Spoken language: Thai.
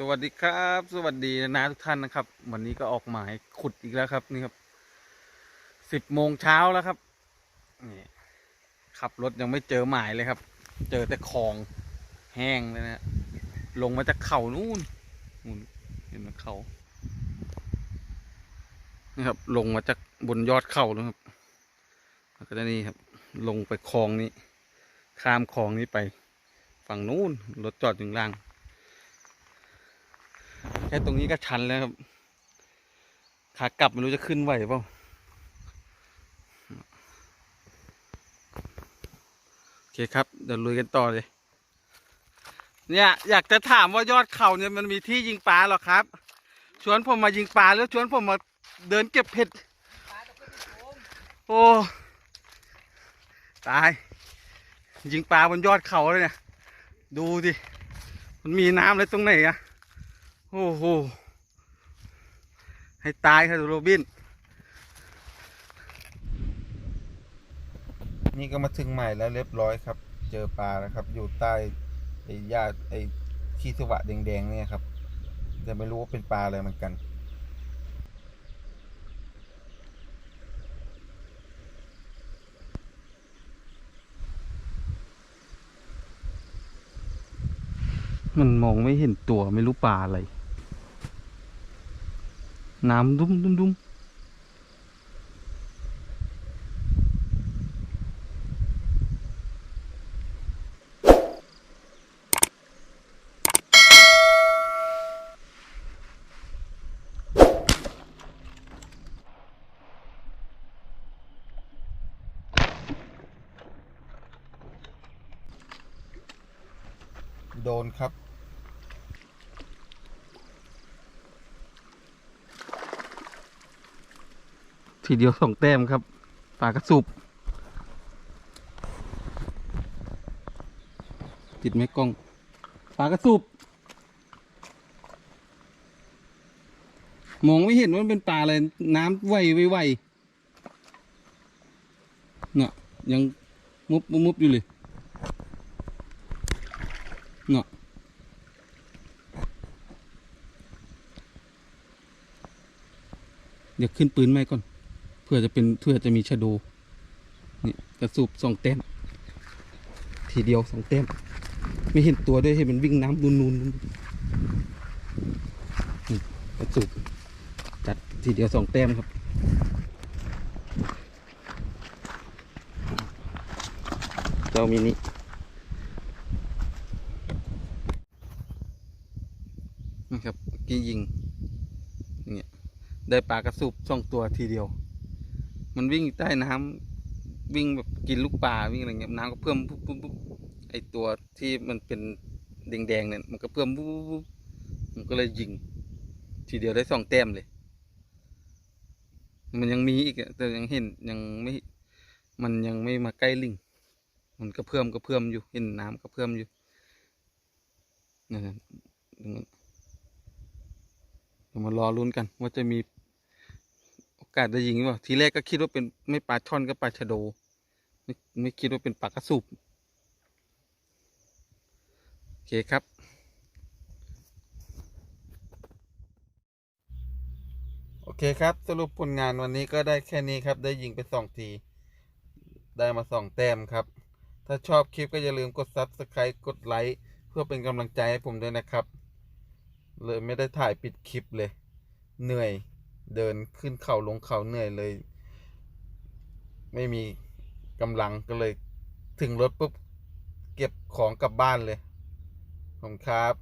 สวัสดีครับ สวัสดีนะทุกท่านนะครับ วันนี้ก็ออกหมายขุดอีกแล้วครับ นี่ครับสิบโมงเช้าแล้วครับนี่ขับรถยังไม่เจอหมายเลยครับ เจอแต่คลองแห้งเลยนะลงมาจากเขานู่นนู่นเห็นไหมเขานี่ครับ ลงมาจากบนยอดเขาแล้วครับแล้วก็นี่ครับ ลงไปคลองนี้ ข้ามคลองนี้ไปฝั่งนู้นรถจอดอยู่ข้างล่าง แค่ตรงนี้ก็ชันแล้วครับ ขากลับไม่รู้จะขึ้นไหวเปล่าโอเคครับ เดี๋ยวลุยกันต่อเลย เนี่ยอยากจะถามว่ายอดเขาเนี่ยมันมีที่ยิงปลาหรอครับ ชวนผมมายิงปลาแล้วชวนผมมาเดินเก็บเห็ดโอ้ตาย ยิงปลาบนยอดเขาเลยเนี่ย ดูดิ มันมีน้ำอะไรตรงไหนอะ โอ้โห ให้ตายครับโรบิน นี่ก็มาถึงใหม่แล้วเรียบร้อยครับ เจอปลาแล้วครับ อยู่ใต้ไอ้หญ้าไอ้ขี้สวะแดงๆเนี่ยครับ แต่ไม่รู้ว่าเป็นปลาอะไรเหมือนกันมันมองไม่เห็นตัวไม่รู้ปลาอะไร น้ำดุ้มดุ้มดุ้มโดนครับ ทีเดียวสองแต้มครับปลากระสุบติดไหมกล้องปลากระสุบมองไม่เห็นว่ามันเป็นปลาอะไรน้ำไหวไวไวเนี่ยยังมุบมุบอยู่เลยเนี่ยเดี๋ยวขึ้นปืนไหมก่อน เพื่อจะเป็นเพื่อจะมีชะโดนี่กระสูบสองแต้มทีเดียวสองแต้มไม่เห็นตัวด้วยเห็นมันวิ่งน้ำนูนนูนนี่กระสูบจัดทีเดียวสองแต้มครับเจ้ามินินะครับกี้ยิงอย่างเงี้ยได้ปลากระสูบสองตัวทีเดียว มันวิ่งอยู่ใต้น้ำวิ่งแบบกินลูกปลาวิ่งอะไรเงี้ยน้ำก็เพิ่มปุ๊บปุ๊บปุ๊บไอตัวที่มันเป็นแดงๆเนี่ยมันก็เพิ่มปุ๊บปุ๊บปุ๊บมันก็เลยยิง ทีเดียวได้สองแต้มเลย มันยังมีอีกแต่ยังเห็นยังไม่ มันยังไม่มาใกล้ลิงมันก็เพิ่มก็เพิ่มอยู่เห็นน้ำก็เพิ่มอยู่นะครับเดี๋ยมันมารอลุ้นกันว่าจะมี กาสได้ยิงหรือเปล่าทีแรกก็คิดว่าเป็นไม่ปลาช่อนก็ปลาชะโด ไม่ไม่คิดว่าเป็นปลากระสุบโอเคครับ โอเคครับ สรุปผลงานวันนี้ก็ได้แค่นี้ครับ ได้ยิงไปสองที ได้มาสองแต้มครับ ถ้าชอบคลิปก็อย่าลืมกด Subscribe กดไลค์เพื่อเป็นกำลังใจให้ผมด้วยนะครับ เลยไม่ได้ถ่ายปิดคลิปเลย เหนื่อย เดินขึ้นเขาลงเขาเหนื่อยเลย ไม่มีกำลังก็เลยถึงรถปุ๊บ เก็บของกลับบ้านเลยผมครับ